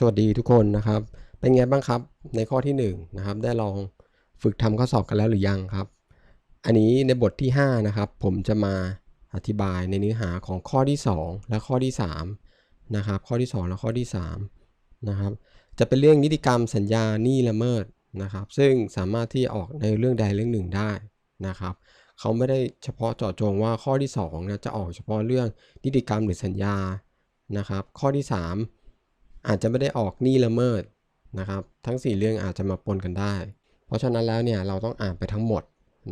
สวัสดีทุกคนนะครับ เป็นไงบ้างครับในข้อที่1นงนะครับได้ลองฝึกทำข้อสอบกันแล้วหรือยังครับ อันนี้ในบทที่5นะครับผมจะมาอธิบายในเนื้อหาของข้อที่ 2 และข้อที่3นะครับข้อที่ 2 และข้อที่3นะครับจะเป็นเรื่องนิติกรรมสัญญาหนี้ละเมิดนะครับ ซึ่งสามารถที่ออกในเรื่องใดเรื่องหนึ่งได้นะครับเขาไม่ได้เฉพาะเจาะจงว่าข้อที่2นะจะออกเฉพาะเรื่องนิติกรรมหรือสัญญานะครับ ข้อที่ 3 อาจจะไม่ได้ออกหนี้ละเมิดนะครับ ทั้ง 4 เรื่องอาจจะมาปนกันได้ เพราะฉะนั้นแล้วเนี่ยเราต้องอ่านไปทั้งหมด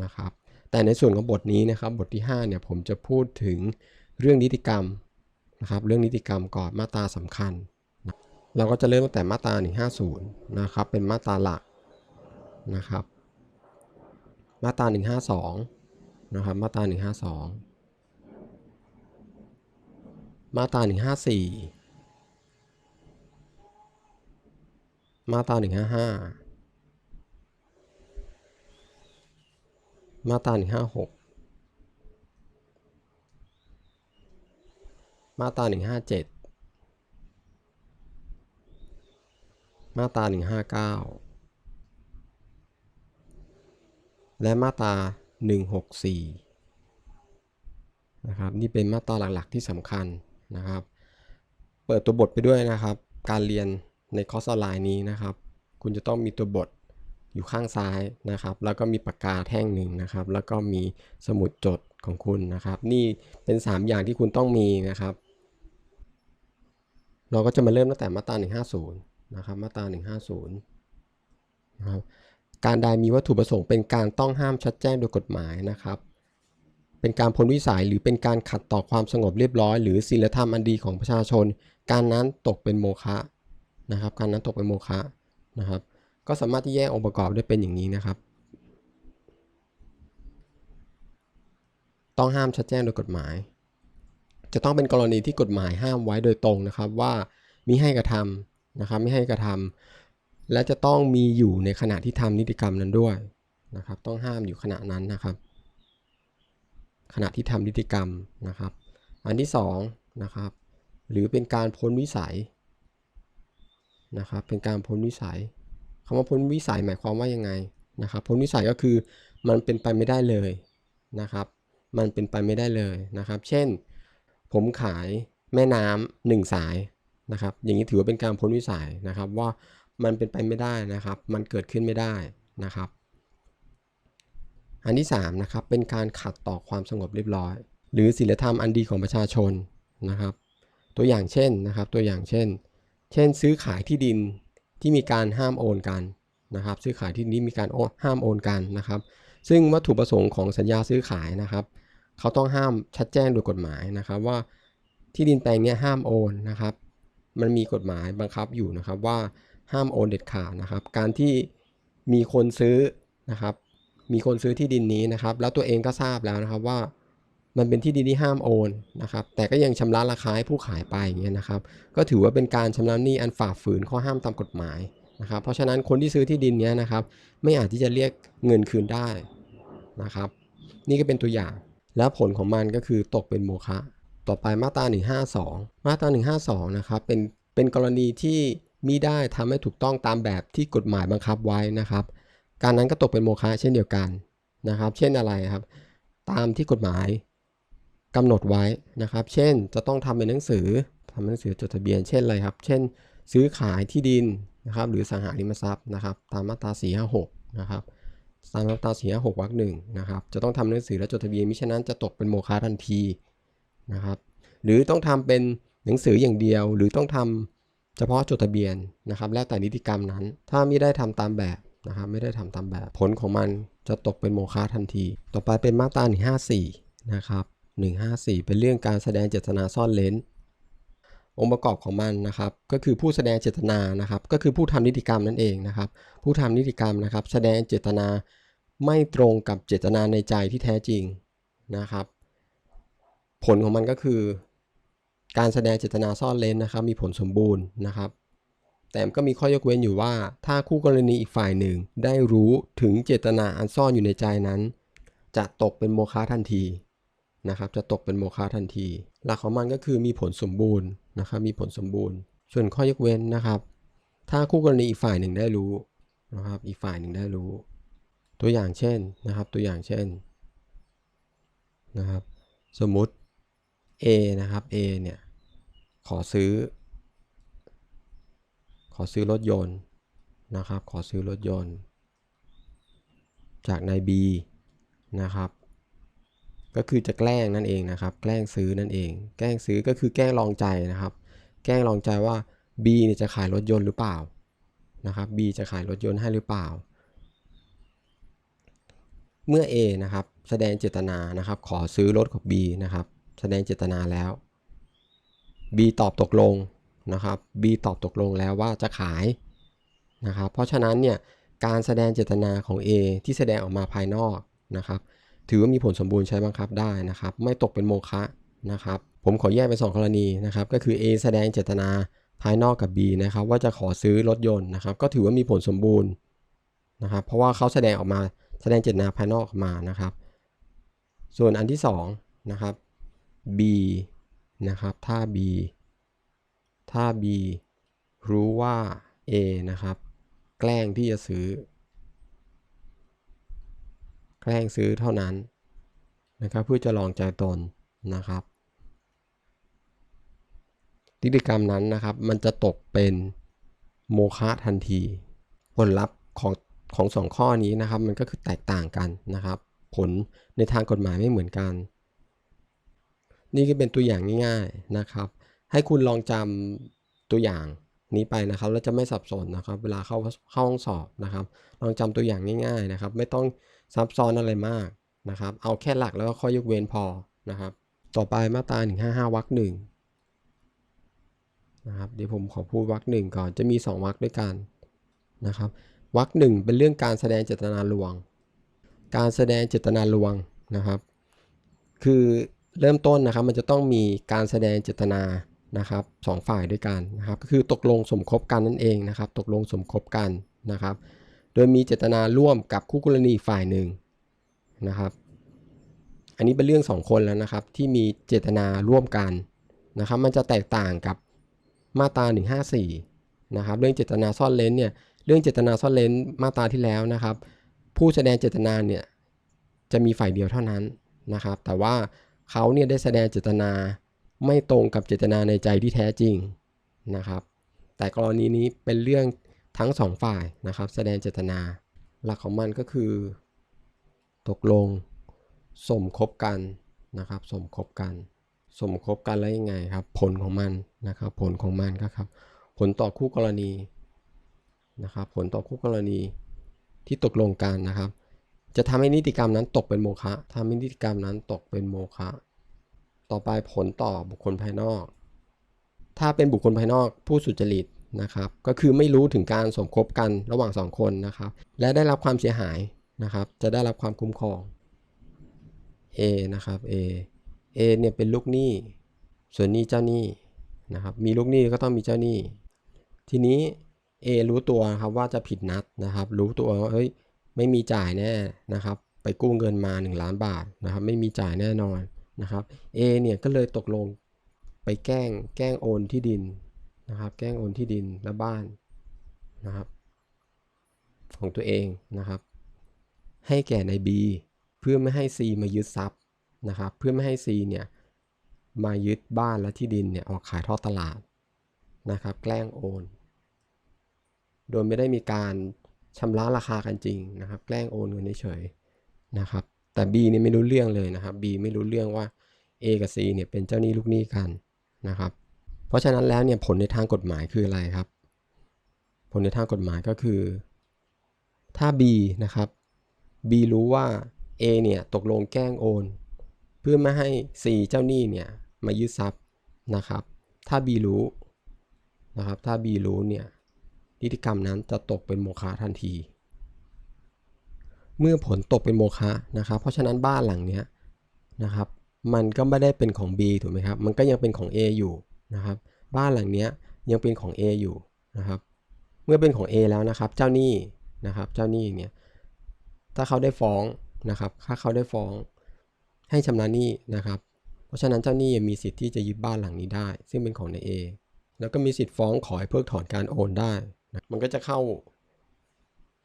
นะครับ แต่ในส่วนของบทนี้นะครับบทที่5เนี่ยผมจะพูดถึงเรื่องนิติกรรมนะครับ เรื่องนิติกรรมก่อนมาตราสำคัญนะเราก็จะเริ่มตั้งแต่มาตรา150นะครับเป็นมาตราหลักนะครับ มาตรา152นะครับมาตรา152 มาตรา154 มาตรา155มาตรา156มาตรา157มาตรา159และมาตรา164นะครับนี่เป็นมาตราหลักๆที่สำคัญนะครับ เปิดตัวบทไปด้วยนะครับ การเรียน ในคอร์สออนไลน์นี้นะครับ คุณจะต้องมีตัวบทอยู่ข้างซ้ายนะครับ แล้วก็มีปากกาแท่งหนึ่งนะครับ แล้วก็มีสมุดจดของคุณนะครับ นี่เป็น 3 อย่างที่คุณต้องมีนะครับ เราก็จะมาเริ่มตั้งแต่มาตรา 150 นะครับ มาตรา 150 นะครับ การใดมีวัตถุประสงค์เป็นการต้องห้ามชัดแจ้งโดยกฎหมายนะครับเป็นการพ้นวิสัยหรือเป็นการขัดต่อความสงบเรียบร้อย หรือศีลธรรมอันดีของประชาชน การนั้นตกเป็นโมฆะ นะครับ การนั้นตกเป็นโมฆะนะครับ ก็สามารถที่แยกองค์ประกอบได้เป็นอย่างนี้นะครับ ต้องห้ามชัดแจ้งโดยกฎหมาย จะต้องเป็นกรณีที่กฎหมายห้ามไว้โดยตรงนะครับว่ามิให้กระทำนะครับไม่ให้กระทำและจะต้องมีอยู่ในขณะที่ทำนิติกรรมนั้นด้วยนะครับ ต้องห้ามอยู่ขณะนั้นนะครับ ขณะที่ทำนิติกรรมนะครับ อันที่2นะครับหรือเป็นการพ้นวิสัย นะครับเป็นการพ้นวิสัยคำว่าพ้นวิสัยหมายความว่ายังไงนะครับพ้นวิสัยก็คือมันเป็นไปไม่ได้เลยนะครับมันเป็นไปไม่ได้เลยนะครับ เช่น ผมขายแม่น้ำหนึ่งสายนะครับ อย่างนี้ถือว่าเป็นการพ้นวิสัยนะครับว่ามันเป็นไปไม่ได้นะครับ มันเกิดขึ้นไม่ได้นะครับ อันที่3นะครับเป็นการขัดต่อความสงบเรียบร้อย หรือศีลธรรมอันดีของประชาชนนะครับ ตัวอย่างเช่นนะครับ ตัวอย่างเช่น เช่นซื้อขายที่ดินที่มีการห้ามโอนกันนะครับ ซื้อขายที่ดินที่มีการห้ามโอนกันนะครับ ซึ่งวัตถุประสงค์ของสัญญาซื้อขายนะครับ เขาต้องห้ามชัดแจ้งโดยกฎหมายนะครับ ว่าที่ดินแปลงนี้ห้ามโอนนะครับ มันมีกฎหมายบังคับอยู่นะครับว่าห้ามโอนเด็ดขาดนะครับ การที่มีคนซื้อนะครับ มีคนซื้อที่ดินนี้นะครับ แล้วตัวเองก็ทราบแล้วนะครับว่า มันเป็นที่ดินที่ห้ามโอนนะครับ แต่ก็ยังชำระราคาให้ผู้ขายไปอย่างเงี้ยนะครับ ก็ถือว่าเป็นการชำระหนี้อันฝ่าฝืนข้อห้ามตามกฎหมายนะครับ เพราะฉะนั้นคนที่ซื้อที่ดินเนี้ยนะครับ ไม่อาจที่จะเรียกเงินคืนได้นะครับ นี่ก็เป็นตัวอย่าง แล้วผลของมันก็คือตกเป็นโมฆะ ต่อไปมาตรา 152 มาตรา 152 นะครับ เป็น เป็นกรณีที่มิได้ทำให้ถูกต้องตามแบบที่กฎหมายบังคับไว้นะครับ การนั้นก็ตกเป็นโมฆะเช่นเดียวกันนะครับ เช่นอะไรครับ ตามที่กฎหมาย กำหนดไว้นะครับ เช่นจะต้องทำเป็นหนังสือทำเป็นหนังสือจดทะเบียนเช่นอะไรครับ เช่น ซื้อขายที่ดินนะครับหรือสังหาริมทรัพย์นะครับ ตามมาตรา456นะครับตามมาตรา456วรรคหนึ่งนะครับ จะต้องทำหนังสือและจดทะเบียนมิฉะนั้นจะตกเป็นโมฆะทันทีนะครับ หรือต้องทำเป็นหนังสืออย่างเดียว หรือต้องทำเฉพาะจดทะเบียนนะครับ แล้วแต่นิติกรรมนั้น ถ้าไม่ได้ทำตามแบบนะครับ ไม่ได้ทำตามแบบ ผลของมันจะตกเป็นโมฆะทันที ต่อไปเป็นมาตรา154นะครับ 154 เป็นเรื่องการแสดงเจตนาซ่อนเลนองค์ประกอบของมันนะครับ ก็คือผู้แสดงเจตนานะครับ ก็คือผู้ทำนิติกรรมนั่นเองนะครับ ผู้ทำนิติกรรมนะครับ แสดงเจตนาไม่ตรงกับเจตนาในใจที่แท้จริงนะครับ ผลของมันก็คือ การแสดงเจตนาซ่อนเลนนะครับ มีผลสมบูรณ์นะครับ แต่ก็มีข้อยกเว้นอยู่ว่า ถ้าคู่กรณีอีกฝ่ายหนึ่ง ได้รู้ถึงเจตนาอันซ่อนอยู่ในใจนั้น จะตกเป็นโมฆะทันที นะครับจะตกเป็นโมฆะทันที หลักของมันก็คือมีผลสมบูรณ์นะครับมีผลสมบูรณ์ ส่วนข้อยกเว้นนะครับ ถ้าคู่กรณีอีกฝ่ายหนึ่งได้รู้นะครับอีกฝ่ายหนึ่งได้รู้ ตัวอย่างเช่นนะครับตัวอย่างเช่นนะครับสมมุติ A นะครับ A เนี่ยขอซื้อ ขอซื้อรถยนต์นะครับ ขอซื้อรถยนต์ จากนาย B นะครับ ก็คือจะแกล้งนั่นเองนะครับ แกล้งซื้อนั่นเอง แกล้งซื้อก็คือแกล้งลองใจนะครับ แกล้งลองใจว่า B เนี่ยจะขายรถยนต์หรือเปล่านะครับ B จะขายรถยนต์ให้หรือเปล่า เมื่อ A นะครับแสดงเจตนานะครับ ขอซื้อรถของ B นะครับ แสดงเจตนาแล้ว B ตอบตกลงนะครับ B ตอบตกลงแล้วว่าจะขายนะครับ เพราะฉะนั้นเนี่ยการแสดงเจตนาของ A ที่แสดงออกมาภายนอกนะครับ ถือว่ามีผลสมบูรณ์ใช้บังคับได้นะครับ ไม่ตกเป็นโมฆะนะครับ ผมขอแยกเป็น2กรณีนะครับ ก็คือ A แสดงเจตนาภายนอกกับ B นะครับ ว่าจะขอซื้อรถยนต์นะครับ ก็ถือว่ามีผลสมบูรณ์นะครับ เพราะว่าเขาแสดงออกมาแสดงเจตนาภายนอกออกมานะครับ ส่วนอันที่2นะครับ B นะครับ ถ้า B ถ้า B รู้ว่า A นะครับ แกล้งที่จะซื้อ แกล้งซื้อเท่านั้นนะครับเพื่อจะลองใจตนนะครับพฤติกรรมนั้นนะครับ มันจะตกเป็นโมฆะทันที ผลลัพธ์ของของสองข้อนี้นะครับ มันก็คือแตกต่างกันนะครับ ผลในทางกฎหมายไม่เหมือนกัน นี่ก็เป็นตัวอย่างง่าย ๆนะครับ ให้คุณลองจำตัวอย่างนี้ไปนะครับ แล้วจะไม่สับสนนะครับ เวลาเข้าเข้าห้องสอบนะครับ ลองจำตัวอย่างง่าย ๆนะครับ ไม่ต้อง ซับซ้อนอะไรมากนะครับ เอาแค่หลักแล้วก็ข้อยกเว้นพอนะครับ ต่อไปมาตรา155วรรคหนึ่งนะครับเดี๋ยวผมขอพูดวรรคหนึ่งก่อนจะมี 2วรรคด้วยกันนะครับวรรคหนึ่งเป็นเรื่องการแสดงเจตนาลวง การแสดงเจตนาลวงนะครับ คือเริ่มต้นนะครับมันจะต้องมีการแสดงเจตนานะครับสองฝ่ายด้วยกันนะครับ ก็คือตกลงสมคบกันนั่นเองนะครับ ตกลงสมคบกันนะครับ โดยมีเจตนาร่วมกับคู่กรณีฝ่ายหนึ่งนะครับ อันนี้เป็นเรื่องสองคนแล้วนะครับ ที่มีเจตนาร่วมกันนะครับ มันจะแตกต่างกับมาตรา154นะครับ เรื่องเจตนาซ่อนเร้นเนี่ย เรื่องเจตนาซ่อนเร้นมาตราที่แล้วนะครับ ผู้แสดงเจตนาเนี่ยจะมีฝ่ายเดียวเท่านั้นนะครับ แต่ว่าเขาเนี่ยได้แสดงเจตนาไม่ตรงกับเจตนาในใจที่แท้จริงนะครับ แต่กรณีนี้เป็นเรื่อง ทั้งสองฝ่ายนะครับ แสดงเจตนา หลักของมันก็คือ ตกลง สมคบกันนะครับ สมคบกัน สมคบกันแล้วยังไงครับ ผลของมันนะครับ ผลของมันก็ครับ ผลต่อคู่กรณีนะครับ ผลต่อคู่กรณีที่ตกลงกันนะครับ จะทำให้นิติกรรมนั้นตกเป็นโมฆะทำให้นิติกรรมนั้นตกเป็นโมฆะต่อไปผลต่อบุคคลภายนอก ถ้าเป็นบุคคลภายนอกผู้สุจริต นะครับก็คือไม่รู้ถึงการสมคบกันระหว่างสองคนนะครับ และได้รับความเสียหายนะครับ จะได้รับความคุ้มครอง A นะครับ A A เนี่ยเป็นลูกหนี้ ส่วนนี้เจ้าหนี้นะครับ มีลูกหนี้ก็ต้องมีเจ้าหนี้ ทีนี้ A รู้ตัวครับว่าจะผิดนัดนะครับ รู้ตัวว่าเฮ้ยไม่มีจ่ายแน่นะครับ ไปกู้เงินมา 1 ล้านบาทนะครับ ไม่มีจ่ายแน่นอนนะครับ A เนี่ยก็เลยตกลงไปแกล้งแกล้งโอนที่ดิน นะครับ แกล้งโอนที่ดินและบ้านนะครับ ของตัวเองนะครับ ให้แก่ใน B เพื่อไม่ให้ C มายึดทรัพย์นะครับ เพื่อไม่ให้ C เนี่ยมายึดบ้านและที่ดินเนี่ยออกขายทอดตลาดนะครับ แกล้งโอน โดยไม่ได้มีการชำระราคากันจริงนะครับ แกล้งโอนเงินเฉยนะครับ แต่ B นี่ไม่รู้เรื่องเลยนะครับ B ไม่รู้เรื่องว่า A กับ C เนี่ยเป็นเจ้าหนี้ลูกหนี้กันนะครับ เพราะฉะนั้นแล้วเนี่ยผลในทางกฎหมายคืออะไรครับ ผลในทางกฎหมายก็คือ ถ้า B นะครับ B รู้ว่า A เนี่ยตกลงแกล้งโอน เพื่อไม่ให้ C เจ้าหนี้เนี่ยมายึดทรัพย์นะครับ ถ้า B รู้นะครับถ้า B รู้เนี่ยนิติกรรมนั้นจะตกเป็นโมฆะทันที เมื่อผลตกเป็นโมฆะนะครับ เพราะฉะนั้นบ้านหลังเนี้ยนะครับ มันก็ไม่ได้เป็นของ B ถูกไหมครับ มันก็ยังเป็นของ A อยู่ นะครับ บ้านหลังนี้ยังเป็นของ A อยู่นะครับ เมื่อเป็นของ A แล้วนะครับ เจ้าหนี้นะครับ เจ้าหนี้เนี่ย ถ้าเขาได้ฟ้องนะครับ ถ้าเขาได้ฟ้องให้ชำระหนี้นะครับ เพราะฉะนั้นเจ้าหนี้มีสิทธิ์ที่จะยึดบ้านหลังนี้ได้ ซึ่งเป็นของใน A แล้วก็มีสิทธิ์ฟ้องขอให้เพิกถอนการโอนได้นะมันก็จะเข้า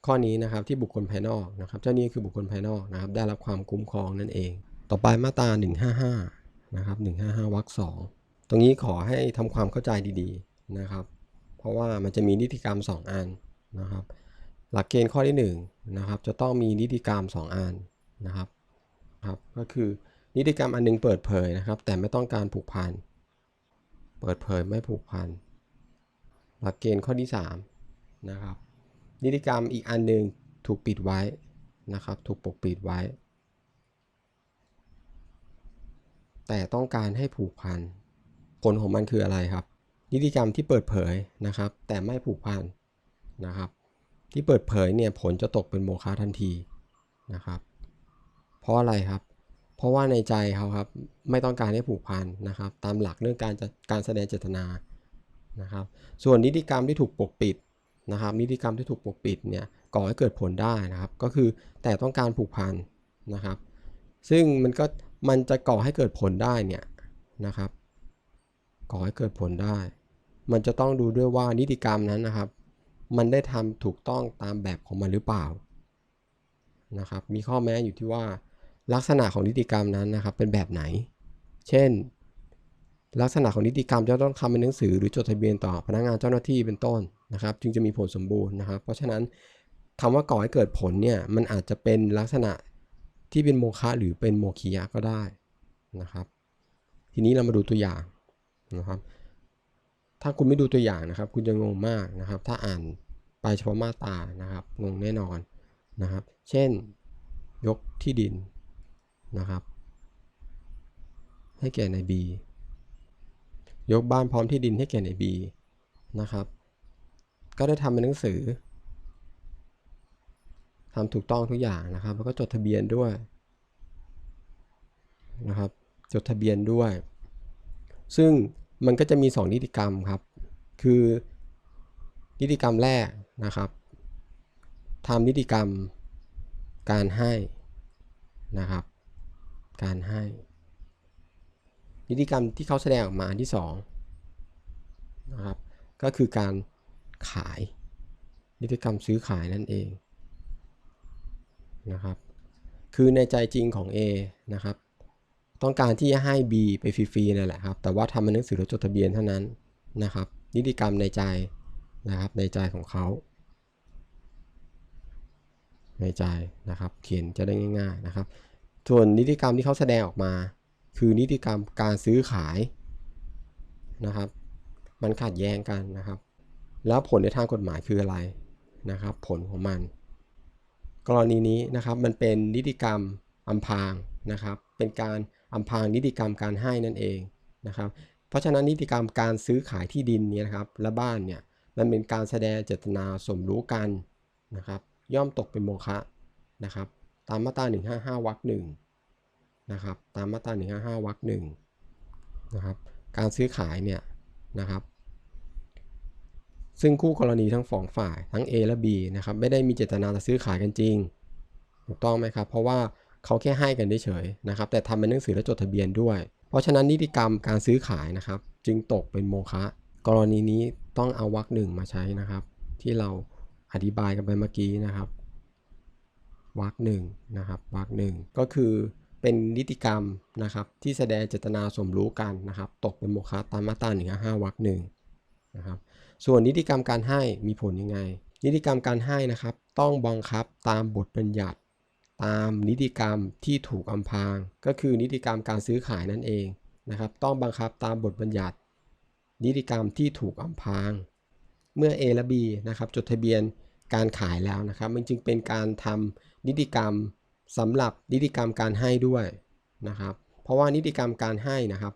ข้อนี้นะครับที่บุคคลภายนอกนะครับ เจ้าหนี้คือบุคคลภายนอกนะครับ ได้รับความคุ้มครองนั่นเอง ต่อไปมาตรา155นะครับ155วรรคสอง ตรงนี้ขอให้ทำความเข้าใจดีๆนะครับ เพราะว่ามันจะมีนิติกรรม 2 อันนะครับ หลักเกณฑ์ข้อที่1นะครับจะต้องมีนิติกรรม 2 อันนะครับครับก็คือนิติกรรมอันหนึงเปิดเผยนะครับ แต่ไม่ต้องการผูกพันเปิดเผยไม่ผูกพันหลักเกณฑ์ข้อที่3นะครับนิติกรรมอีกอันหนึ่งถูกปิดไว้นะครับ ถูกปกปิดไว้ แต่ต้องการให้ผูกพัน ผลของมันคืออะไรครับ นิติกรรมที่เปิดเผยนะครับ แต่ไม่ผูกพันนะครับ ที่เปิดเผยเนี่ยผลจะตกเป็นโมฆะทันทีนะครับ เพราะอะไรครับ เพราะว่าในใจเขาครับไม่ต้องการให้ผูกพันนะครับ ตามหลักเรื่องการจะการแสดงเจตนานะครับ ส่วนนิติกรรมที่ถูกปกปิดนะครับ นิติกรรมที่ถูกปกปิดเนี่ยก่อให้เกิดผลได้นะครับ ก็คือแต่ต้องการผูกพันนะครับ ซึ่งมันก็มันจะก่อให้เกิดผลได้เนี่ยนะครับ ก่อให้เกิดผลได้ มันจะต้องดูด้วยว่านิติกรรมนั้นนะครับ มันได้ทำถูกต้องตามแบบของมันหรือเปล่านะครับ มีข้อแม้อยู่ที่ว่าลักษณะของนิติกรรมนั้นนะครับ เป็นแบบไหน เช่น ลักษณะของนิติกรรมจะต้องทำเป็นหนังสือหรือจดทะเบียนต่อพนักงานเจ้าหน้าที่เป็นต้นนะครับ จึงจะมีผลสมบูรณ์นะครับ เพราะฉะนั้นคำว่าก่อให้เกิดผลเนี่ยมันอาจจะเป็นลักษณะที่เป็นโมฆะหรือเป็นโมคียะก็ได้นะครับ ทีนี้เรามาดูตัวอย่าง นะครับ ถ้าคุณไม่ดูตัวอย่างนะครับ คุณจะงงมากนะครับ ถ้าอ่านไปเฉพาะมาตานะครับ งงแน่นอนนะครับ เช่นยกที่ดินนะครับ ให้แก่นาย B ยกบ้านพร้อมที่ดินให้แก่นาย B นะครับ ก็ได้ทำเป็นหนังสือทำถูกต้องทุกอย่างนะครับ แล้วก็จดทะเบียนด้วยนะครับ จดทะเบียนด้วย ซึ่ง มันก็จะมี 2 นิติกรรมครับ คือนิติกรรมแรกนะครับทำนิติกรรมการให้นะครับ การให้ นิติกรรมที่เขาแสดงออกมาอันที่2นะครับก็คือการขายนิติกรรมซื้อขายนั่นเองนะครับ คือในใจจริงของ A นะครับ ต้องการที่จะให้ B ไปฟรีๆนั่นแหละครับ แต่ว่าทำเป็นหนังสือรถจดทะเบียนเท่านั้นนะครับ นิติกรรมในใจนะครับในใจของเขา ในใจนะครับเขียนจะได้ง่าย ๆนะครับ ส่วนนิติกรรมที่เขาแสดงออกมา คือนิติกรรมการซื้อขายนะครับ มันขัดแย้งกันนะครับ แล้วผลในทางกฎหมายคืออะไรนะครับ ผลของมัน กรณีนี้นะครับมันเป็นนิติกรรมอำพรางนะครับ เป็นการ อำพรางนิติกรรมการให้นั่นเองนะครับ เพราะฉะนั้นนิติกรรมการซื้อขายที่ดินเนี่ยนะครับและบ้านเนี่ยมันเป็นการแสดงเจตนาสมรู้กันนะครับย่อมตกเป็นโมฆะนะครับตามมาตรา155วรรคหนึ่งนะครับตามมาตรา155วรรคหนึ่งนะครับการซื้อขายเนี่ยนะครับซึ่งคู่กรณีทั้งสองฝ่ายทั้ง A และ B นะครับไม่ได้มีเจตนาจะซื้อขายกันจริงถูกต้องไหมครับ เพราะว่า เขาแค่ให้กันเฉยๆนะครับ แต่ทำเป็นหนังสือและจดทะเบียนด้วย เพราะฉะนั้นนิติกรรมการซื้อขายนะครับ จึงตกเป็นโมฆะกรณีนี้ต้องเอาวรรคหนึ่งมาใช้นะครับ ที่เราอธิบายกันไปเมื่อกี้นะครับวรรคหนึ่งนะครับวรรคหนึ่งก็คือเป็นนิติกรรมนะครับ ที่แสดงเจตนาสมรู้กันนะครับ ตกเป็นโมฆะตามมาตราหนึ่งห้าวรรคหนึ่งนะครับ ส่วนนิติกรรมการให้มีผลยังไง นิติกรรมการให้นะครับ ต้องบังคับตามบทบัญญัติ ตามนิติกรรมที่ถูกอำพราง ก็คือนิติกรรมการซื้อขายนั่นเองนะครับต้องบังคับตามบทบัญญัติ นิติกรรมที่ถูกอำพราง เมื่อ A และ B นะครับจดทะเบียนการขายแล้วนะครับ มันจึงเป็นการทำนิติกรรมสำหรับนิติกรรมการให้ด้วยนะครับ เพราะว่านิติกรรมการให้นะครับ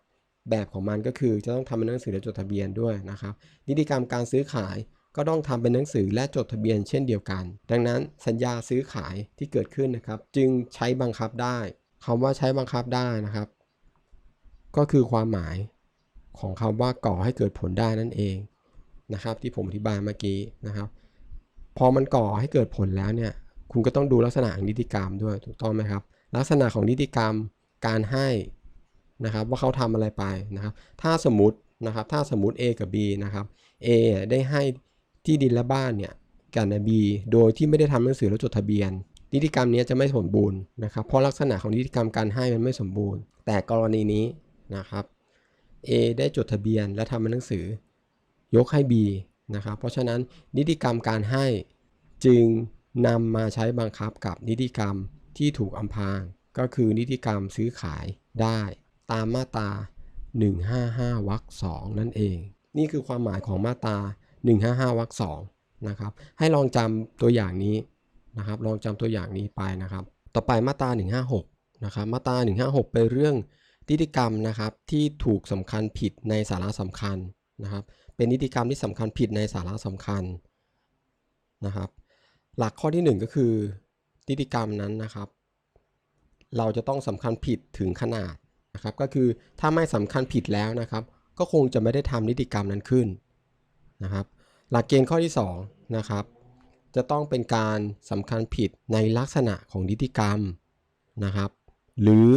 แบบของมันก็คือจะต้องทำเป็นหนังสือและจดทะเบียนด้วยนะครับ นิติกรรมการซื้อขาย ก็ต้องทำเป็นหนังสือและจดทะเบียนเช่นเดียวกัน ดังนั้นสัญญาซื้อขายที่เกิดขึ้นนะครับ จึงใช้บังคับได้คำว่าใช้บังคับได้นะครับ ก็คือความหมายของคำว่าก่อให้เกิดผลได้นั่นเองนะครับ ที่ผมอธิบายเมื่อกี้นะครับ พอมันก่อให้เกิดผลแล้วเนี่ย คุณก็ต้องดูลักษณะของนิติกรรมด้วยถูกต้องไหมครับ ลักษณะของนิติกรรมการให้นะครับ ว่าเขาทำอะไรไปนะครับ ถ้าสมมตินะครับ ถ้าสมมติ A กับ B นะครับ A ได้ให้ ที่ดินและบ้านเนี่ยกับนบีโดยที่ไม่ได้ทำหนังสือแล้วจดทะเบียน นิติกรรมนี้จะไม่สมบูรณ์นะครับเพราะลักษณะของนิติกรรมการให้มันไม่สมบูรณ์ แต่กรณีนี้นะครับ A ได้จดทะเบียนและทำเป็นหนังสือยกให้ B นะครับเพราะฉะนั้นนิติกรรมการให้จึงนำมาใช้บังคับกับนิติกรรมที่ถูกอำพรางก็คือนิติกรรมซื้อขายได้ตามมาตรา 155วรรค2นั่นเอง นี่คือความหมายของมาตรา 155วรรค2นะครับ ให้ลองจำตัวอย่างนี้นะครับ ลองจำตัวอย่างนี้ไปนะครับ ต่อไปมาตรา 156 นะครับ มาตรา 156 เป็นเรื่องนิติกรรมนะครับที่ถูกสำคัญผิดในสาระสำคัญนะครับ เป็นนิติกรรมที่สำคัญผิดในสาระสำคัญนะครับ หลักข้อที่ 1 ก็คือนิติกรรมนั้นนะครับ เราจะต้องสำคัญผิดถึงขนาดนะครับ ก็คือถ้าไม่สำคัญผิดแล้วนะครับ ก็คงจะไม่ได้ทำนิติกรรมนั้นขึ้นนะครับ หลักเกณฑ์ข้อที่2นะครับ จะต้องเป็นการสำคัญผิดในลักษณะของนิติกรรมนะครับ หรือ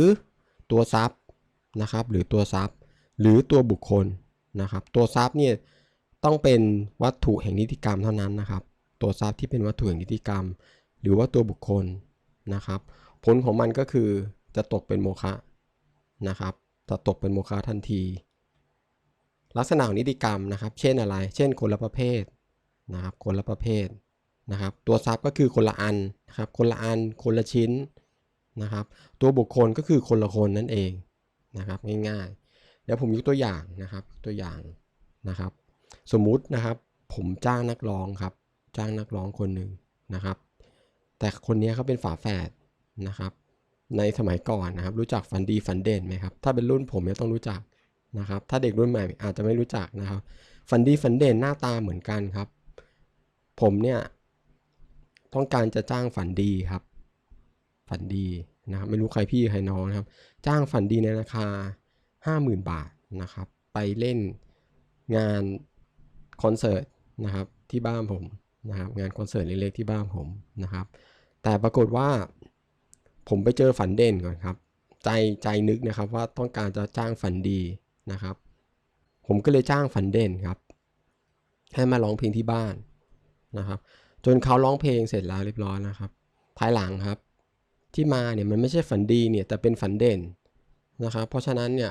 ตัวทรัพย์นะครับ หรือตัวทรัพย์ หรือตัวบุคคลนะครับ ตัวทรัพย์เนี่ยต้องเป็นวัตถุแห่งนิติกรรมเท่านั้นนะครับ ตัวทรัพย์ที่เป็นวัตถุแห่งนิติกรรม หรือว่าตัวบุคคลนะครับ ผลของมันก็คือจะตกเป็นโมฆะนะครับ จะตกเป็นโมฆะทันที ลักษณะของนิติกรรมนะครับ เช่นอะไร เช่นคนละประเภทนะครับ คนละประเภทนะครับ ตัวทรัพย์ก็คือคนละอันนะครับ คนละอัน คนละชิ้นนะครับ ตัวบุคคลก็คือคนละคนนั่นเองนะครับ ง่ายๆ เดี๋ยวผมยกตัวอย่างนะครับ ตัวอย่างนะครับ สมมุตินะครับ ผมจ้างนักร้องครับ จ้างนักร้องคนหนึ่งนะครับ แต่คนนี้เขาเป็นฝาแฝดนะครับ ในสมัยก่อนนะครับ รู้จักฟันดีฟันเด่นไหมครับ ถ้าเป็นรุ่นผมเนี่ยต้องรู้จัก นะครับ ถ้าเด็กรุ่นใหม่อาจจะไม่รู้จักนะครับฟันดี้ฟันเด่นหน้าตาเหมือนกันครับ ผมเนี่ยต้องการจะจ้างฝันดีครับ ฝันดีนะครับไม่รู้ใครพี่ใครน้องนะครับ จ้างฝันดีในราคา 50,000 บาทนะครับ ไปเล่นงานคอนเสิร์ตนะครับที่บ้านผมนะครับงานคอนเสิร์ตเล็กๆที่บ้านผมนะครับ แต่ปรากฏว่าผมไปเจอฝันเด่นก่อนครับ ใจใจนึกนะครับว่าต้องการจะจ้างฝันดี นะครับ ผมก็เลยจ้างฝันเด่นครับ ให้มาร้องเพลงที่บ้านนะครับ จนเขาร้องเพลงเสร็จแล้วเรียบร้อยนะครับ ภายหลังครับ ที่มาเนี่ยมันไม่ใช่ฝันดีเนี่ยแต่เป็นฝันเด่นนะครับ เพราะฉะนั้นเนี่ย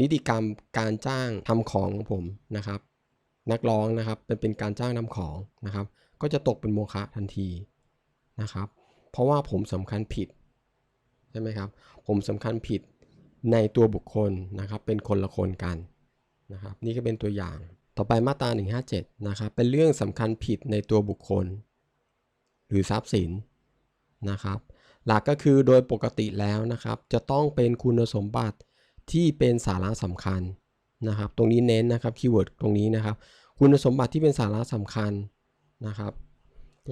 นิติกรรมการจ้างทำของของผมนะครับ นักร้องนะครับเป็นเป็นการจ้างทำของนะครับ ก็จะตกเป็นโมฆะทันทีนะครับ เพราะว่าผมสำคัญผิดใช่ไหมครับ ผมสำคัญผิด ในตัวบุคคลนะครับเป็นคนละคนกันนะครับนี่ก็เป็นตัวอย่าง ต่อไปมาตรา 157 นะครับเป็นเรื่องสำคัญผิดในตัวบุคคล หรือทรัพย์สินนะครับหลักก็คือโดยปกติแล้วนะครับ จะต้องเป็นคุณสมบัติที่เป็นสาระสำคัญนะครับ ตรงนี้เน้นนะครับคีย์เวิร์ดตรงนี้นะครับ คุณสมบัติที่เป็นสาระสำคัญนะครับ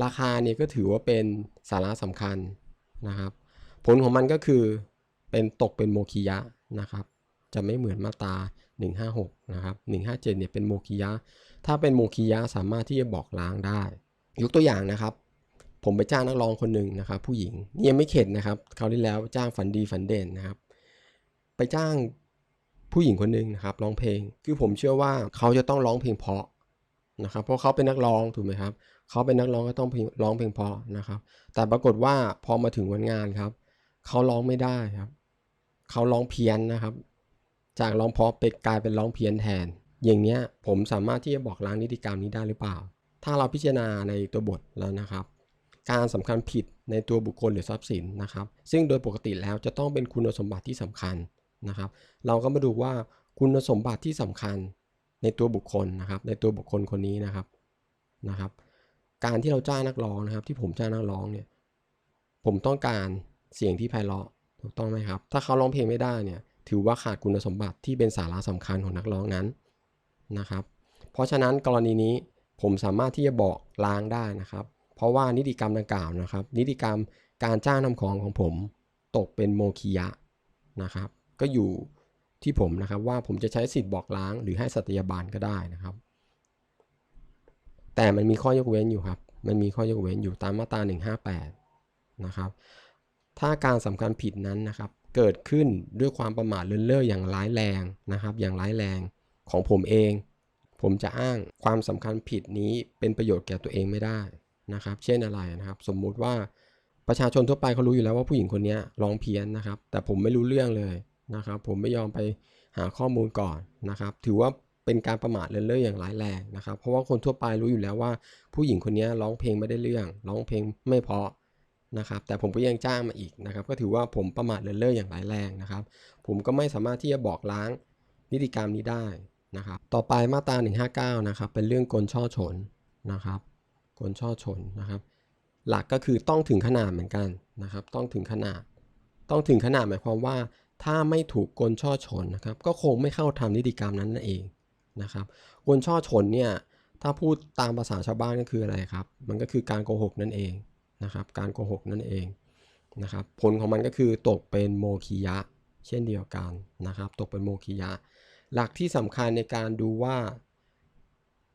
ราคาเนี่ยก็ถือว่าเป็นสาระสำคัญนะครับ ผลของมันก็คือ เป็นตกเป็นโมคิยะนะครับ จะไม่เหมือนมาตา 156 นะครับ 157 เนี่ยเป็นโมคิยะ ถ้าเป็นโมคิยะสามารถที่จะบอกล้างได้ ยกตัวอย่างนะครับ ผมไปจ้างนักร้องคนหนึ่งนะครับ ผู้หญิงนี่ยังไม่เข็ดนะครับคราวที่แล้วจ้างฝันดีฝันเด่นนะครับ ไปจ้างผู้หญิงคนหนึ่งนะครับร้องเพลง คือผมเชื่อว่าเขาจะต้องร้องเพลงเพราะนะครับ เพราะเขาเป็นนักร้องถูกไหมครับเขาเป็นนักร้องก็ต้องร้องเพลงเพราะนะครับ แต่ปรากฏว่าพอมาถึงวันงานครับ เขาร้องไม่ได้ครับ เขาร้องเพี้ยนนะครับ จากร้องเพราะเป็นกลายเป็นร้องเพี้ยนแทน อย่างเนี้ยผมสามารถที่จะบอกล้างนิติกรรมนี้ได้หรือเปล่า ถ้าเราพิจารณาในตัวบทแล้วนะครับ การสำคัญผิดในตัวบุคคลหรือทรัพย์สินนะครับ ซึ่งโดยปกติแล้วจะต้องเป็นคุณสมบัติที่สำคัญนะครับ เราก็มาดูว่าคุณสมบัติที่สำคัญในตัวบุคคลนะครับ ในตัวบุคคลคนนี้นะครับนะครับ การที่เราจ้างนักร้องนะครับ ที่ผมจ้างนักร้องเนี่ยผมต้องการ เสียงที่ไพเราะถูกต้องไหมครับ ถ้าเขาร้องเพลงไม่ได้เนี่ยถือว่าขาดคุณสมบัติที่เป็นสาระสำคัญของนักร้องนั้นนะครับ เพราะฉะนั้นกรณีนี้ผมสามารถที่จะบอกล้างได้นะครับ เพราะว่านิติกรรมดังกล่าวนะครับ นิติกรรมการจ้างนำของของผมตกเป็นโมคิยะนะครับ ก็อยู่ที่ผมนะครับว่าผมจะใช้สิทธิ์บอกล้าง หรือให้สัตยาบาลก็ได้นะครับ แต่มันมีข้อยกเว้นอยู่ครับ มันมีข้อยกเว้นอยู่ตามมาตรา158นะครับ ถ้าการสำคัญผิดนั้นนะครับ เกิดขึ้นด้วยความประมาทเลินเล่ออย่างร้ายแรงนะครับ อย่างร้ายแรงของผมเอง ผมจะอ้างความสำคัญผิดนี้เป็นประโยชน์แก่ตัวเองไม่ได้นะครับ เช่นอะไรนะครับ สมมุติว่าประชาชนทั่วไปเขารู้อยู่แล้วว่าผู้หญิงคนนี้ร้องเพี้ยนนะครับ แต่ผมไม่รู้เรื่องเลยนะครับ ผมไม่ยอมไปหาข้อมูลก่อนนะครับ ถือว่าเป็นการประมาทเลินเล่ออย่างร้ายแรงนะครับ เพราะว่าคนทั่วไปรู้อยู่แล้วว่า ผู้หญิงคนนี้ร้องเพลงไม่ได้เรื่อง ร้องเพลงไม่เพาะ นะครับแต่ผมก็ยังจ้างมาอีกนะครับ ก็ถือว่าผมประมาทเลินเล่ออย่างร้ายแรงนะครับ ผมก็ไม่สามารถที่จะบอกล้างนิติกรรมนี้ได้นะครับ ต่อไปมาตรา159 นะครับ เป็นเรื่องกลช่อฉนนะครับ กลช่อฉนนะครับ หลักก็คือต้องถึงขนาดเหมือนกันนะครับ ต้องถึงขนาด ต้องถึงขนาดหมายความว่า ถ้าไม่ถูกกลช่อฉนนะครับ ก็คงไม่เข้าทำนิติกรรมนั้นนั่นเองนะครับ กลช่อฉนเนี่ย ถ้าพูดตามภาษาชาวบ้านก็คืออะไรครับ มันก็คือการโกหกนั่นเอง นะครับการโกหกนั่นเองนะครับผลของมันก็คือตกเป็นโมคียะ เช่นเดียวกันนะครับ ตกเป็นโมคียะ หลักที่สำคัญในการดูว่า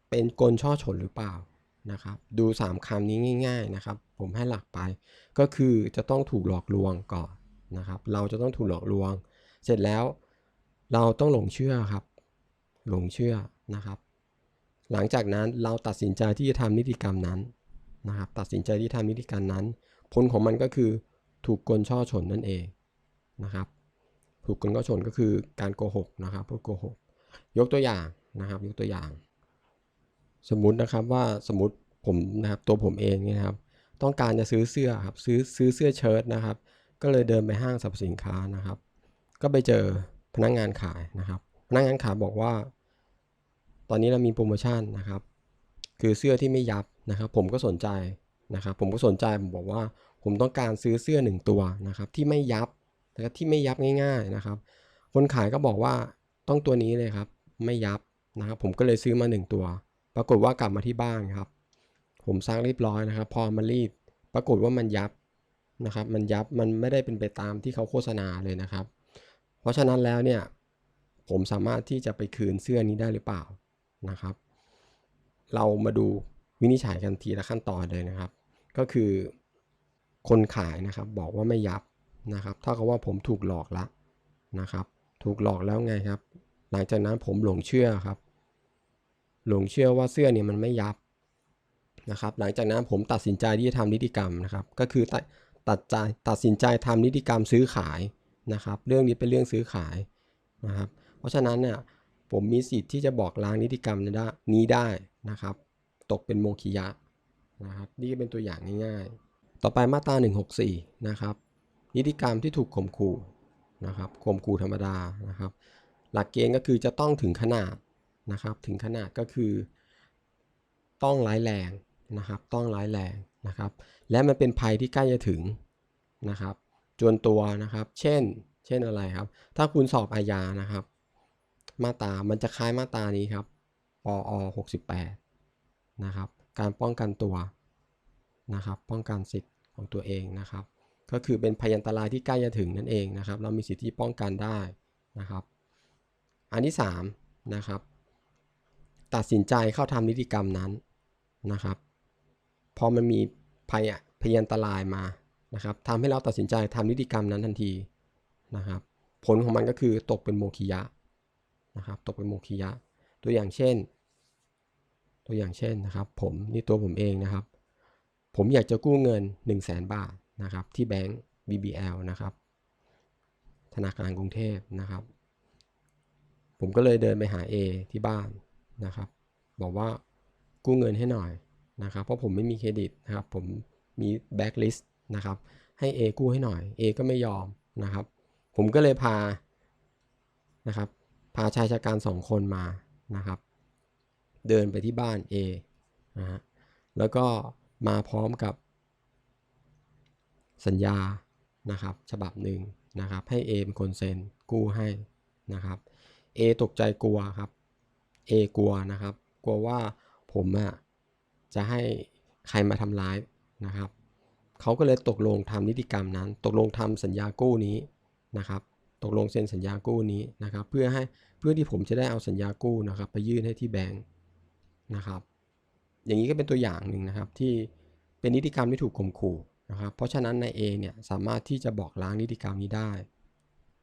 เป็นกลช่อฉนหรือเปล่านะครับ ดู 3คำนี้ง่าย ๆนะครับ ผมให้หลักไป ก็คือจะต้องถูกหลอกลวงก่อนนะครับ เราจะต้องถูกหลอกลวง เสร็จแล้วเราต้องหลงเชื่อครับ หลงเชื่อนะครับ หลังจากนั้นเราตัดสินใจที่จะทำนิติกรรมนั้น นะครับตัดสินใจที่ทำนิติกรรนั้น ผลของมันก็คือถูกกลช่อฉนนั่นเองนะครับ ถูกกลช่อฉนก็คือการโกหกนะครับพูดโกหก ยกตัวอย่างนะครับ ยกตัวอย่าง สมมุตินะครับว่าสมมติผมนะครับตัวผมเองเนี่ยครับ ต้องการจะซื้อเสื้อครับซื้อซื้อเสื้อเชิ้ตนะครับ ก็เลยเดินไปห้างสรรพสินค้านะครับ ก็ไปเจอพนักงานขายนะครับ พนักงานขายบอกว่า ตอนนี้เรามีโปรโมชั่นนะครับ คือเสื้อที่ไม่ยับ นะครับผมก็สนใจนะครับผมก็สนใจผมบอกว่าผมต้องการซื้อเสื้อหนึ่งตัวนะครับที่ไม่ยับนะครับที่ไม่ยับง่ายๆนะครับ คนขายก็บอกว่าต้องตัวนี้เลยครับไม่ยับนะครับผมก็เลยซื้อมาหนึ่งตัว ปรากฏว่ากลับมาที่บ้านครับ ผมซักเรียบร้อยนะครับ พอมารีดปรากฏว่ามันยับนะครับมันยับมันไม่ได้เป็นไปตามที่เขาโฆษณาเลยนะครับ เพราะฉะนั้นแล้วเนี่ยผมสามารถที่จะไปคืนเสื้อนี้ได้หรือเปล่านะครับ เรามาดู วินิจฉัยกันทีละขั้นตอนเลยนะครับ ก็คือคนขายนะครับบอกว่าไม่ยับนะครับเท่ากับว่าผมถูกหลอกละนะครับ ถูกหลอกแล้วไงครับ หลังจากนั้นผมหลงเชื่อครับ หลงเชื่อว่าเสื้อเนี่ยมันไม่ยับนะครับ หลังจากนั้นผมตัดสินใจที่จะทำนิติกรรมนะครับ ก็คือตัดตัดใจตัดสินใจทำนิติกรรมซื้อขายนะครับ เรื่องนี้เป็นเรื่องซื้อขายนะครับ เพราะฉะนั้นเนี่ยผมมีสิทธิ์ที่จะบอกล้างนิติกรรมนี้ได้นะครับ ตกเป็นโมคิยะนะครับนี่ก็เป็นตัวอย่างง่ายๆ ต่อไปมาตรา 164 นะครับ นิติกรรมที่ถูกข่มขู่นะครับข่มขู่ธรรมดานะครับ หลักเกณฑ์ก็คือจะต้องถึงขนาดนะครับ ถึงขนาดก็คือ ต้องร้ายแรงนะครับ ต้องร้ายแรงนะครับ และมันเป็นภัยที่ใกล้จะถึงนะครับ จวนตัวนะครับ เช่น เช่นอะไรครับ ถ้าคุณสอบอาญานะครับ มาตามันจะคล้ายมาตานี้ครับปอ68 นะครับ การป้องกันตัวนะครับ ป้องกันสิทธิ์ของตัวเองนะครับ ก็คือเป็นพยันตรายที่ใกล้จะถึงนั่นเองนะครับ เรามีสิทธิป้องกันได้นะครับ อันที่3นะครับตัดสินใจเข้าทำนิติกรรมนั้นนะครับ พอมันมีภัยพยันตรายมานะครับทำให้เราตัดสินใจทำนิติกรรมนั้นทันทีนะครับ ผลของมันก็คือตกเป็นโมคิยะนะครับ ตกเป็นโมคิยะ ตัวอย่างเช่น ตัวอย่างเช่นนะครับ ผมนี่ตัวผมเองนะครับ ผมอยากจะกู้เงิน 1 0 0 0 0แบาทนะครับ ที่แบงก์ BBL นะครับ ธนาคารกรุงเทพนะครับ ผมก็เลยเดินไปหา A ที่บ้านนะครับ บอกว่ากู้เงินให้หน่อยนะครับ เพราะผมไม่มีเครดิตนะครับ ผมมีแบ็กลิสต์นะครับ ให้ A กู้ให้หน่อย A ก็ไม่ยอมนะครับ ผมก็เลยพานะครับ พาชายชะกันสองคนมานะครับ เดินไปที่บ้าน A นะฮะแล้วก็มาพร้อมกับสัญญานะครับฉบับหนึ่งนะครับให้ A เป็นคนเซ็นกู้ให้นะครับ A ตกใจกลัวครับ A กลัวนะครับ กลัวว่าผมอะจะให้ใครมาทำร้ายนะครับเขาก็เลยตกลงทำนิติกรรมนั้น ตกลงทำสัญญากู้นี้นะครับตกลงเซ็นสัญญากู้นี้นะครับ เพื่อให้เพื่อที่ผมจะได้เอาสัญญากู้นะครับ ไปยื่นให้ที่แบงค์ นะครับ อย่างนี้ก็เป็นตัวอย่างหนึ่งนะครับที่เป็นนิติกรรมที่ถูกข่มขู่นะครับ เพราะฉะนั้นนาย A เนี่ยสามารถที่จะบอกล้างนิติกรรมนี้ได้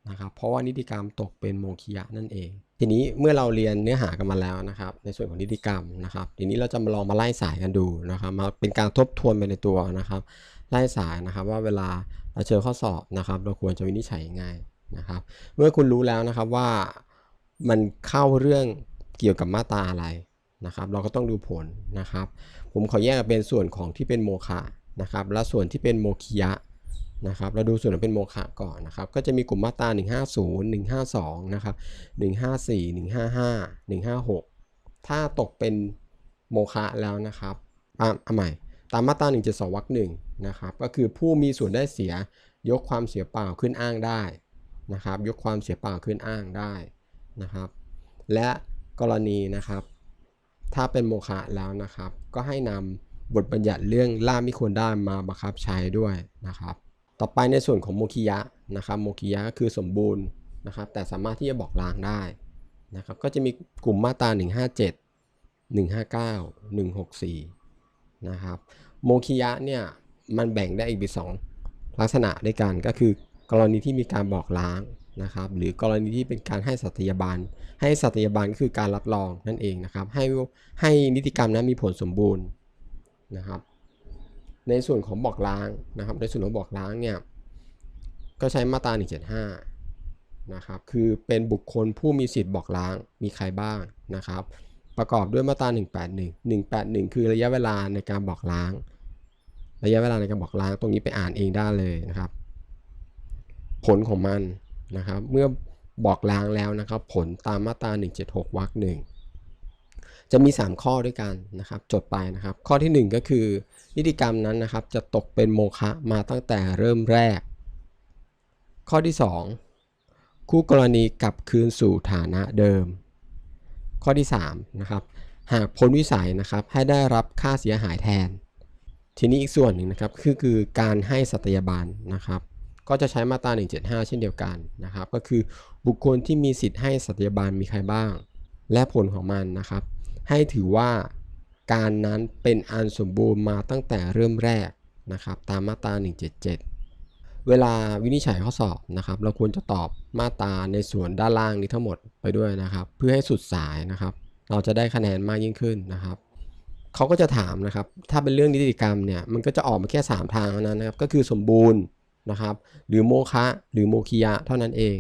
นะครับ เพราะว่านิติกรรมตกเป็นโมคิยะนั่นเอง ทีนี้เมื่อเราเรียนเนื้อหากันมาแล้วนะครับ ในส่วนของนิติกรรมนะครับ ทีนี้เราจะมาลองมาไล่สายกันดูนะครับ มาเป็นการทบทวนไปในตัวนะครับ ไล่สายนะครับว่าเวลาเราเจอข้อสอบนะครับ เราควรจะวินิจฉัยยังไงนะครับ เมื่อคุณรู้แล้วนะครับว่ามันเข้าเรื่องเกี่ยวกับมาตราอะไร นะครับ เราก็ต้องดูผลนะครับ ผมขอแยกเป็นส่วนของที่เป็นโมฆะนะครับ และส่วนที่เป็นโมคิยะนะครับ เราดูส่วนที่เป็นโมฆะก่อนนะครับ ก็จะมีกลุ่มมาตรา 150 152 นะครับ 154 155 156 ถ้าตกเป็นโมฆะแล้วนะครับอะเอาใหม่ ตามมาตรา 172วรรคหนึ่งนะครับ ก็คือผู้มีส่วนได้เสียยกความเสียเปล่าขึ้นอ้างได้นะครับ ยกความเสียเปล่าขึ้นอ้างได้นะครับ และกรณีนะครับ ถ้าเป็นโมฆะแล้วนะครับ ก็ให้นำบทบัญญัติเรื่องล่ามไม่ควรได้มาบังคับใช้ด้วยนะครับ ต่อไปในส่วนของโมคิยะนะครับโมคิยะก็คือสมบูรณ์นะครับ แต่สามารถที่จะบอกล้างได้นะครับ ก็จะมีกลุ่มมาตรา 157 159 164 นะครับโมคิยะเนี่ยมันแบ่งได้อีกเป็นสองลักษณะด้วยกันก็คือกรณีที่มีการบอกล้าง นะครับหรือกรณีที่เป็นการให้สัตยาบันให้สัตยาบันก็คือการรับรองนั่นเองนะครับให้ให้นิติกรรมนั้นมีผลสมบูรณ์นะครับในส่วนของบอกล้างนะครับในส่วนของบอกล้างเนี่ยก็ใช้มาตรา175นะครับคือเป็นบุคคลผู้มีสิทธิ์บอกล้างมีใครบ้างนะครับ ประกอบด้วยมาตรา181 181 คือระยะเวลาในการบอกล้าง ระยะเวลาในการบอกล้างตรงนี้ไปอ่านเองได้เลยนะครับ ผลของมัน นะครับเมื่อบอกล้างแล้วนะครับ ผลตามมาตรา 176วรรคหนึ่งจะมี 3 ข้อด้วยกันนะครับ จดไปนะครับ ข้อทีหนึ่1 ก็คือ นิติกรรมนั้นนะครับ จะตกเป็นโมฆะมาตั้งแต่เริ่มแรก ข้อที่ 2 คู่กรณีกลับคืนสู่ฐานะเดิม ข้อที่3นะครับหากพ้นวิสัยนะครับให้ได้รับค่าเสียหายแทน ทีนี้อีกส่วนหนึ่งนะครับคือคือการให้สัตยาบันนะครับ ก็จะใช้มาตรา 175 เช่นเดียวกันนะครับ ก็คือบุคคลที่มีสิทธิ์ให้สัตยาบันมีใครบ้าง และผลของมันนะครับ ให้ถือว่าการนั้นเป็นอันสมบูรณ์มาตั้งแต่เริ่มแรกนะครับ ตามมาตรา 177 เวลาวินิจฉัยข้อสอบนะครับ เราควรจะตอบมาตราในส่วนด้านล่างนี้ทั้งหมดไปด้วยนะครับ เพื่อให้สุดสายนะครับ เราจะได้คะแนนมากยิ่งขึ้นนะครับเขาก็จะถามนะครับ ถ้าเป็นเรื่องนิติกรรมเนี่ย มันก็จะออกมาแค่ 3 ทางเท่านั้นนะครับ ก็คือสมบูรณ์ นะครับ หรือโมฆะหรือโมคิยะเท่านั้นเอง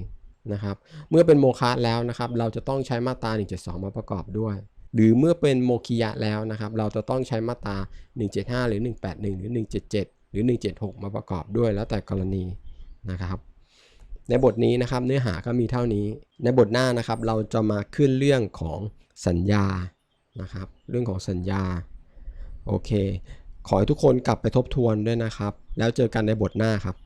นะครับ เมื่อเป็นโมฆะแล้วนะครับ เราจะต้องใช้มาตรา172 มาประกอบด้วย หรือเมื่อเป็นโมคิยะแล้วนะครับ เราจะต้องใช้มาตรา175 หรือ 181 หรือ 177 หรือ 176 มาประกอบด้วยแล้วแต่กรณีนะครับในบทนี้นะครับเนื้อหาก็มีเท่านี้ ในบทหน้านะครับเราจะมาขึ้นเรื่องของสัญญานะครับ เรื่องของสัญญาโอเค ขอให้ทุกคนกลับไปทบทวนด้วยนะครับ แล้วเจอกันในบทหน้าครับ